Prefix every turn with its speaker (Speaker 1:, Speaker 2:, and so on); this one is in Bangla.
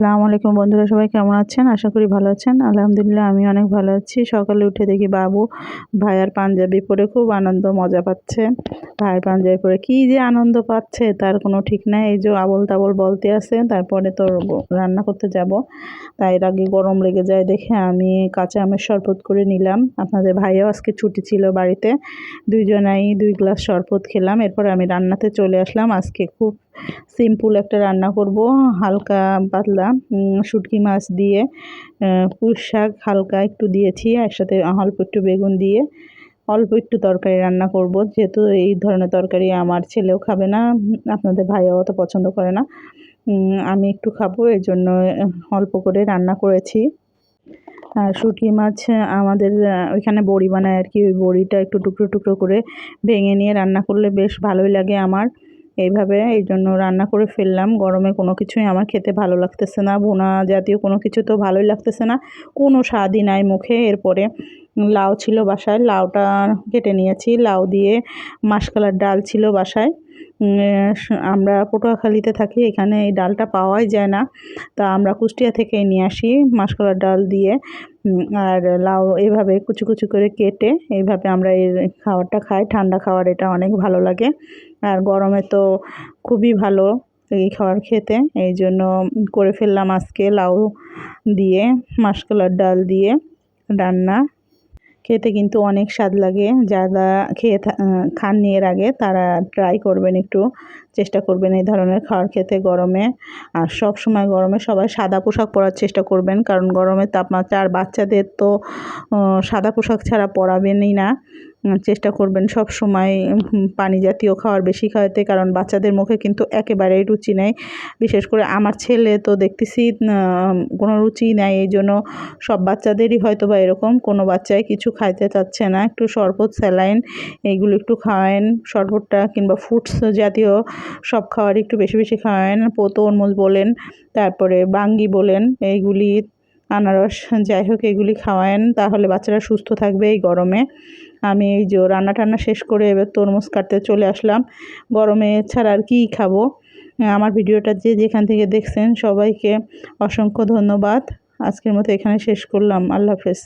Speaker 1: আসসালামু আলাইকুম বন্ধুরা, সবাই কেমন আছেন? আশা করি ভালো আছেন। আলহামদুলিল্লাহ, আমি অনেক ভালো আছি। সকালে উঠে দেখি বাবু ভাইয়ার পাঞ্জাবি পরে খুব আনন্দ, মজা পাচ্ছে। ভাইয়ের পাঞ্জাবি পরে কী যে আনন্দ পাচ্ছে, তার কোনো ঠিক নাই। এই যে আবল তাবল বলতে আছে, তারপরে তো রান্না করতে যাব। তাই এর আগে গরম লেগে যায় দেখে আমি কাঁচা আমের শরবত করে নিলাম। আপনাদের ভাইয়াও আজকে ছুটি ছিল বাড়িতে। দুইজনাই দুই গ্লাস শরবত খেলাম। এরপর আমি রান্নাতে চলে আসলাম। আজকে খুব সিম্পল একটা রান্না করব, হালকা পাতলা শুটকি মাছ দিয়ে পুঁই শাক হালকা একটু দিয়েছি, একসাথে অল্প একটু বেগুন দিয়ে, অল্প একটু তরকারি রান্না করব। যেহেতু এই ধরনের তরকারি আমার ছেলেও খাবে না, আপনাদের ভাইও অত পছন্দ করে না আমি একটু খাব এই জন্য অল্প করে রান্না করেছি। আর শুটকি মাছ আমাদের ওইখানে বড়ি বানায় আর কি, ওই বড়িটা একটু টুকরো টুকরো করে ভেঙে নিয়ে রান্না করলে বেশ ভালোই লাগে আমার। এইভাবে এই জন্য রান্না করে ফেললাম। গরমে কোনো কিছুই আমার খেতে ভালো লাগতেছে না। বোনা জাতীয় কোনো কিছু তো ভালোই লাগতেছে না। কোনো স্বাদই নাই মুখে। এরপরে লাউ ছিল বাসায়। লাউটা কেটে নিয়েছি। লাউ দিয়ে মাসকালার ডাল ছিল বাসায়। আমরা পটুয়াখালীতে থাকি, এখানে এই ডালটা পাওয়াই যায় না। তা আমরা কুষ্টিয়া থেকে নিয়ে আসি মাসকলার ডাল দিয়ে। আর লাউ এভাবে কুচু কুচু করে কেটে এইভাবে আমরা এই খাবারটা খাই। ঠান্ডা খাবার এটা অনেক ভালো লাগে। আর গরমে তো খুবই ভালো এই খাবার খেতে। এই জন্য করে ফেললাম আজকে লাউ দিয়ে, মাসকলার ডাল দিয়ে রান্না। খেতে কিন্তু অনেক স্বাদ লাগে। যারা খেয়ে খাননি এর আগে, তারা ট্রাই করবেন একটু, চেষ্টা করবেন এই ধরনের খাওয়ার খেতে গরমে। আর সব সময় গরমে সবাই সাদা পোশাক পরার চেষ্টা করবেন, কারণ গরমের তাপমাত্রা, আর বাচ্চাদের তো সাদা পোশাক ছাড়া পরাবেনই না। চেষ্টা করবেন সব সময় পানি জাতীয় খাওয়ার বেশি খাওয়াতে, কারণ বাচ্চাদের মুখে কিন্তু একেবারেই রুচি নেই। বিশেষ করে আমার ছেলে তো দেখতেছি কোনো রুচি নেই, এই জন্য সব বাচ্চাদেরই হয়তো বা এরকম। কোনো বাচ্চাই কিছু খাইতে চাচ্ছে না, একটু শরবত, স্যালাইন, এইগুলো একটু খাওয়ায়েন। শরবতটা কিংবা ফ্রুটস জাতীয় সব খাবার একটু বেশি বেশি খাওয়ায়েন। তরমুজ বলেন, তারপরে বাঙ্গি বলেন, এইগুলি, আনারস, যাই হোক, এগুলি খাওয়ায়েন। তাহলে বাচ্চারা সুস্থ থাকবে এই গরমে। আমি এই যে রান্না টান্না শেষ করে এবার তরমুজ কাটতে চলে আসলাম। গরমে ছাড়া আর কী খাব? আমার ভিডিওটা যে যেখান থেকে দেখছেন সবাইকে অসংখ্য ধন্যবাদ। আজকের মতো এখানে শেষ করলাম। আল্লাহ হাফেজ।